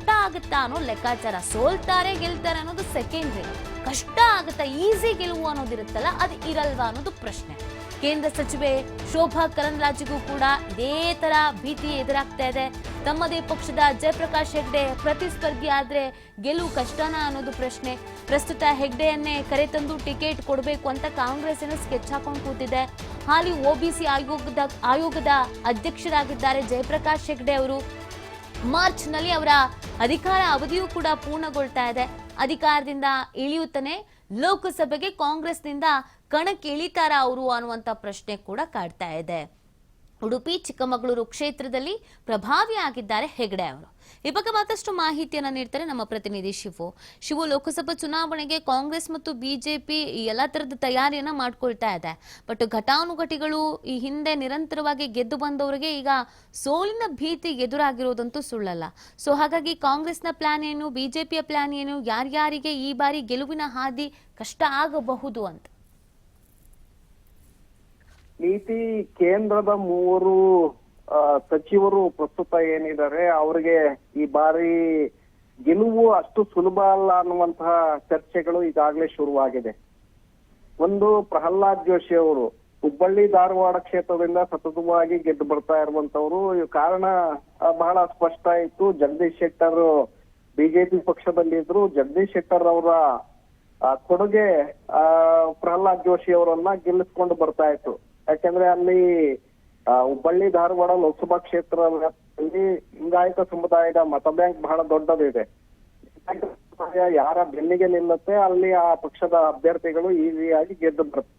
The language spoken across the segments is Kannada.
ಕಷ್ಟ ಆಗುತ್ತಾ ಅನ್ನೋ ಲೆಕ್ಕಾಚಾರ, ಸೋಲ್ತಾರೆ, ಗೆಲ್ತಾರೆ ಅನ್ನೋದು ಸೆಕೆಂಡ್ರಿ ಕಷ್ಟ ಆಗುತ್ತಾ ಈಸಿ ಗೆಲುವು ಅನ್ನೋದಿರುತ್ತಲ್ಲ ಅದು ಇರಲ್ವಾ ಅನ್ನೋದು ಪ್ರಶ್ನೆ. ಕೇಂದ್ರ ಸಚಿವೆ ಶೋಭಾ ಕರಂದ್ಲಾಜೆಗೂ ಕೂಡ ಇದೇ ತರ ಭೀತಿ ಎದುರಾಗ್ತಾ ಇದೆ. ತಮ್ಮದೇ ಪಕ್ಷದ ಜಯಪ್ರಕಾಶ್ ಹೆಗ್ಡೆ ಪ್ರತಿಸ್ಪರ್ಧಿ ಆದ್ರೆ ಗೆಲುವು ಕಷ್ಟನಾ ಅನ್ನೋದು ಪ್ರಶ್ನೆ. ಪ್ರಸ್ತುತ ಹೆಗ್ಡೆಯನ್ನೇ ಕರೆತಂದು ಟಿಕೆಟ್ ಕೊಡಬೇಕು ಅಂತ ಕಾಂಗ್ರೆಸ್ ಏನೋ ಸ್ಕೆಚ್ ಹಾಕೊಂಡು ಕೂತಿದೆ. ಹಾಲಿ ಒಬಿಸಿ ಆಯೋಗದ ಆಯೋಗದ ಅಧ್ಯಕ್ಷರಾಗಿದ್ದಾರೆ ಜಯಪ್ರಕಾಶ್ ಹೆಗ್ಡೆ ಅವರು. ಮಾರ್ಚ್ನಲ್ಲಿ ಅವರ ಅಧಿಕಾರ ಅವಧಿಯೂ ಕೂಡ ಪೂರ್ಣಗೊಳ್ತಾ ಇದೆ. ಅಧಿಕಾರದಿಂದ ಇಳಿಯುತ್ತಾನೆ ಲೋಕಸಭೆಗೆ ಕಾಂಗ್ರೆಸ್ನಿಂದ ಕಣಕ್ಕೆ ಇಳಿತಾರ ಅವರು ಅನ್ನುವಂಥ ಪ್ರಶ್ನೆ ಕೂಡ ಕಾಡ್ತಾ ಇದೆ. ಉಡುಪಿ, ಚಿಕ್ಕಮಗಳೂರು ಕ್ಷೇತ್ರದಲ್ಲಿ ಪ್ರಭಾವಿಯಾಗಿದ್ದಾರೆ ಹೆಗಡೆ ಅವರು. ಈ ಬಗ್ಗೆ ಮತ್ತಷ್ಟು ಮಾಹಿತಿಯನ್ನು ನೀಡ್ತಾರೆ ನಮ್ಮ ಪ್ರತಿನಿಧಿ ಶಿವು. ಶಿವು, ಲೋಕಸಭಾ ಚುನಾವಣೆಗೆ ಕಾಂಗ್ರೆಸ್ ಮತ್ತು ಬಿಜೆಪಿ ಎಲ್ಲ ತರದ ತಯಾರಿಯನ್ನ ಮಾಡ್ಕೊಳ್ತಾ ಇದೆ. ಬಟ್ ಘಟಾನುಘಟಿಗಳು ಈ ಹಿಂದೆ ನಿರಂತರವಾಗಿ ಗೆದ್ದು ಬಂದವರಿಗೆ ಈಗ ಸೋಲಿನ ಭೀತಿ ಎದುರಾಗಿರೋದಂತೂ ಸುಳ್ಳಲ್ಲ. ಸೊ ಹಾಗಾಗಿ ಕಾಂಗ್ರೆಸ್ನ ಪ್ಲಾನ್ ಏನು, ಬಿಜೆಪಿಯ ಪ್ಲಾನ್ ಏನು, ಯಾರ್ಯಾರಿಗೆ ಈ ಬಾರಿ ಗೆಲುವಿನ ಹಾದಿ ಕಷ್ಟ ಆಗಬಹುದು ಅಂತ. ನೀತಿ ಕೇಂದ್ರದ ಮೂವರು ಸಚಿವರು ಪ್ರಸ್ತುತ ಏನಿದ್ದಾರೆ, ಅವರಿಗೆ ಈ ಬಾರಿ ಗೆಲುವು ಅಷ್ಟು ಸುಲಭ ಅಲ್ಲ ಅನ್ನುವಂತಹ ಚರ್ಚೆಗಳು ಈಗಾಗಲೇ ಶುರುವಾಗಿದೆ. ಒಂದು ಪ್ರಹ್ಲಾದ್ ಜೋಶಿ ಅವರು, ಹುಬ್ಬಳ್ಳಿ ಧಾರವಾಡ ಕ್ಷೇತ್ರದಿಂದ ಸತತವಾಗಿ ಗೆದ್ದು ಬರ್ತಾ ಇರುವಂತವರು ಕಾರಣ ಬಹಳ ಸ್ಪಷ್ಟ ಇತ್ತು ಜಗದೀಶ್ ಶೆಟ್ಟರ್ ಬಿಜೆಪಿ ಪಕ್ಷದಲ್ಲಿದ್ರು, ಜಗದೀಶ್ ಶೆಟ್ಟರ್ ಅವರ ಕೊಡುಗೆ ಪ್ರಹ್ಲಾದ್ ಜೋಶಿ ಅವರನ್ನ ಗೆಲ್ಲಿಸ್ಕೊಂಡು ಬರ್ತಾ ಇತ್ತು. ಯಾಕಂದ್ರೆ ಅಲ್ಲಿ ಹುಬ್ಬಳ್ಳಿ, ಧಾರವಾಡ ಲೋಕಸಭಾ ಕ್ಷೇತ್ರ ವ್ಯಾಪ್ತಿಯಲ್ಲಿ ಲಿಂಗಾಯತ ಸಮುದಾಯದ ಮತ ಬ್ಯಾಂಕ್ ಬಹಳ ದೊಡ್ಡದಿದೆ. ಯಾರ ಬೆನ್ನಿಗೆ ನಿಲ್ಲುತ್ತೆ, ಅಲ್ಲಿ ಆ ಪಕ್ಷದ ಅಭ್ಯರ್ಥಿಗಳು ಈಸಿಯಾಗಿ ಗೆದ್ದು ಬರುತ್ತೆ.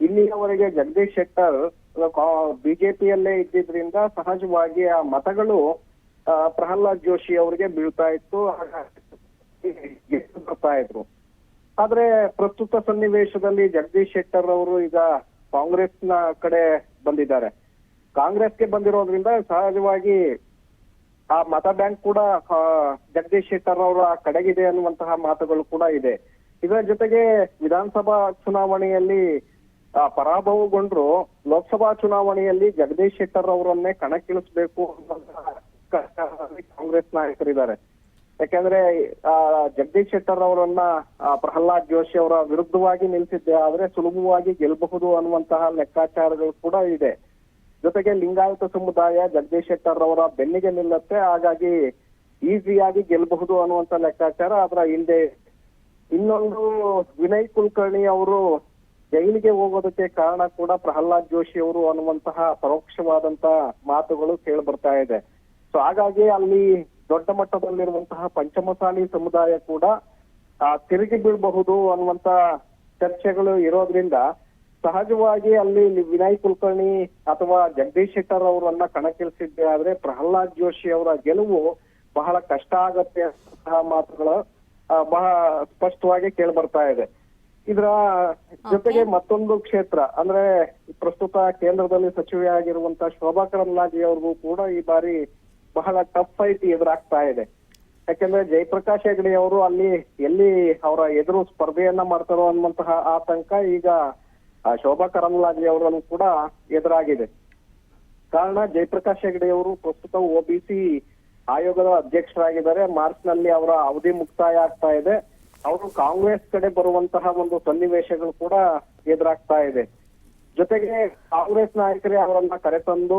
ಇಲ್ಲಿಯವರೆಗೆ ಜಗದೀಶ್ ಶೆಟ್ಟರ್ ಬಿಜೆಪಿಯಲ್ಲೇ ಇದ್ದಿದ್ರಿಂದ ಸಹಜವಾಗಿ ಆ ಮತಗಳು ಪ್ರಹ್ಲಾದ್ ಜೋಶಿ ಅವರಿಗೆ ಬೀಳ್ತಾ ಇತ್ತು ಬರ್ತಾ ಇದ್ರು. ಆದ್ರೆ ಪ್ರಸ್ತುತ ಸನ್ನಿವೇಶದಲ್ಲಿ ಜಗದೀಶ್ ಶೆಟ್ಟರ್ ಅವರು ಈಗ ಕಾಂಗ್ರೆಸ್ನ ಕಡೆ ಬಂದಿದ್ದಾರೆ. ಕಾಂಗ್ರೆಸ್ಗೆ ಬಂದಿರೋದ್ರಿಂದ ಸಹಜವಾಗಿ ಆ ಮತ ಬ್ಯಾಂಕ್ ಕೂಡ ಜಗದೀಶ್ ಶೆಟ್ಟರ್ ಅವರ ಕಡೆಗಿದೆ ಅನ್ನುವಂತಹ ಮಾತುಗಳು ಕೂಡ ಇದೆ. ಇದರ ಜೊತೆಗೆ ವಿಧಾನಸಭಾ ಚುನಾವಣೆಯಲ್ಲಿ ಪರಾಭವಗೊಂಡ್ರು ಲೋಕಸಭಾ ಚುನಾವಣೆಯಲ್ಲಿ ಜಗದೀಶ್ ಶೆಟ್ಟರ್ ಅವರನ್ನೇ ಕಣಕ್ಕಿಳಿಸಬೇಕು ಅನ್ನುವಂತಹ ಕಾಂಗ್ರೆಸ್ ನಾಯಕರಿದ್ದಾರೆ. ಯಾಕಂದ್ರೆ ಆ, ಜಗದೀಶ್ ಶೆಟ್ಟರ್ ಅವರನ್ನ ಪ್ರಹ್ಲಾದ್ ಜೋಶಿ ಅವರ ವಿರುದ್ಧವಾಗಿ ನಿಲ್ಸಿದ್ದೆ ಆದ್ರೆ ಸುಲಭವಾಗಿ ಗೆಲ್ಲಬಹುದು ಅನ್ನುವಂತಹ ಲೆಕ್ಕಾಚಾರಗಳು ಕೂಡ ಇದೆ. ಜೊತೆಗೆ ಲಿಂಗಾಯತ ಸಮುದಾಯ ಜಗದೀಶ್ ಶೆಟ್ಟರ್ ಅವರ ಬೆನ್ನಿಗೆ ನಿಲ್ಲುತ್ತೆ. ಹಾಗಾಗಿ ಈಸಿಯಾಗಿ ಗೆಲ್ಲಬಹುದು ಅನ್ನುವಂತ ಲೆಕ್ಕಾಚಾರ ಅದರ ಹಿಂದೆ. ಇನ್ನೊಂದು ವಿನಯ್ ಕುಲಕರ್ಣಿ ಅವರು ಜೈಲಿಗೆ ಹೋಗೋದಕ್ಕೆ ಕಾರಣ ಕೂಡ ಪ್ರಹ್ಲಾದ್ ಜೋಶಿ ಅವರು ಅನ್ನುವಂತಹ ಪರೋಕ್ಷವಾದಂತಹ ಮಾತುಗಳು ಕೇಳಿ ಬರ್ತಾ ಇದೆ. ಸೊ ಹಾಗಾಗಿ ಅಲ್ಲಿ ದೊಡ್ಡ ಮಟ್ಟದಲ್ಲಿರುವಂತಹ ಪಂಚಮಸಾಲಿ ಸಮುದಾಯ ಕೂಡ ಆ, ತಿರುಗಿ ಬೀಳಬಹುದು ಅನ್ನುವಂತ ಚರ್ಚೆಗಳು ಇರೋದ್ರಿಂದ ಸಹಜವಾಗಿ ಅಲ್ಲಿ ವಿನಯ್ ಕುಲಕರ್ಣಿ ಅಥವಾ ಜಗದೀಶ್ ಶೆಟ್ಟರ್ ಅವರನ್ನ ಕಣಕ್ಕಿಳಿಸಿದ್ದೆ ಆದ್ರೆ ಪ್ರಹ್ಲಾದ್ ಜೋಶಿ ಅವರ ಗೆಲುವು ಬಹಳ ಕಷ್ಟ ಆಗತ್ತೆ ಅಂತಹ ಮಾತುಗಳು ಬಹಳ ಸ್ಪಷ್ಟವಾಗಿ ಕೇಳಿ ಬರ್ತಾ ಇದೆ. ಇದರ ಜೊತೆಗೆ ಮತ್ತೊಂದು ಕ್ಷೇತ್ರ ಅಂದ್ರೆ ಪ್ರಸ್ತುತ ಕೇಂದ್ರದಲ್ಲಿ ಸಚಿವೆಯಾಗಿರುವಂತಹ ಶೋಭಾ ಕರಂದ್ಲಾಜೆ ಅವ್ರಿಗೂ ಕೂಡ ಈ ಬಾರಿ ಬಹಳ ಟಫ್ ಫೈಟ್ ಎದುರಾಗ್ತಾ ಇದೆ. ಯಾಕಂದ್ರೆ ಜಯಪ್ರಕಾಶ್ ಹೆಗಡೆ ಅವರು ಅಲ್ಲಿ ಎಲ್ಲಿ ಅವರ ಎದುರು ಸ್ಪರ್ಧೆಯನ್ನ ಮಾಡ್ತಾರೋ ಅನ್ನುವಂತಹ ಆತಂಕ ಈಗ ಶೋಭಾ ಕರಂದ್ಲಾಜೆ ಅವರನ್ನು ಕೂಡ ಎದುರಾಗಿದೆ. ಕಾರಣ ಜಯಪ್ರಕಾಶ್ ಹೆಗಡೆ ಅವರು ಪ್ರಸ್ತುತ ಒಬಿಸಿ ಆಯೋಗದ ಅಧ್ಯಕ್ಷರಾಗಿದ್ದಾರೆ. ಮಾರ್ಚ್ನಲ್ಲಿ ಅವರ ಅವಧಿ ಮುಕ್ತಾಯ ಆಗ್ತಾ ಇದೆ. ಅವರು ಕಾಂಗ್ರೆಸ್ ಕಡೆ ಬರುವಂತಹ ಒಂದು ಸನ್ನಿವೇಶಗಳು ಕೂಡ ಎದುರಾಗ್ತಾ ಇದೆ. ಜೊತೆಗೆ ಕಾಂಗ್ರೆಸ್ ನಾಯಕರೇ ಅವರನ್ನ ಕರೆತಂದು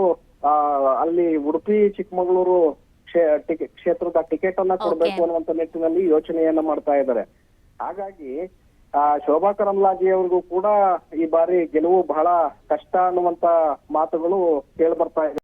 ಅಲ್ಲಿ ಉಡುಪಿ ಚಿಕ್ಕಮಗಳೂರು ಕ್ಷೇತ್ರದ ಟಿಕೆಟ್ ಅನ್ನ ಕೊಡ್ಬೇಕು ಅನ್ನುವಂತ ನಿಟ್ಟಿನಲ್ಲಿ ಯೋಚನೆಯನ್ನ ಮಾಡ್ತಾ ಇದ್ದಾರೆ. ಹಾಗಾಗಿ ಆ ಶೋಭಾ ಕರಂದ್ಲಾಜೆ ಅವ್ರಿಗೂ ಕೂಡ ಈ ಬಾರಿ ಗೆಲುವು ಬಹಳ ಕಷ್ಟ ಅನ್ನುವಂತ ಮಾತುಗಳು ಕೇಳಿ ಬರ್ತಾ ಇದೆ.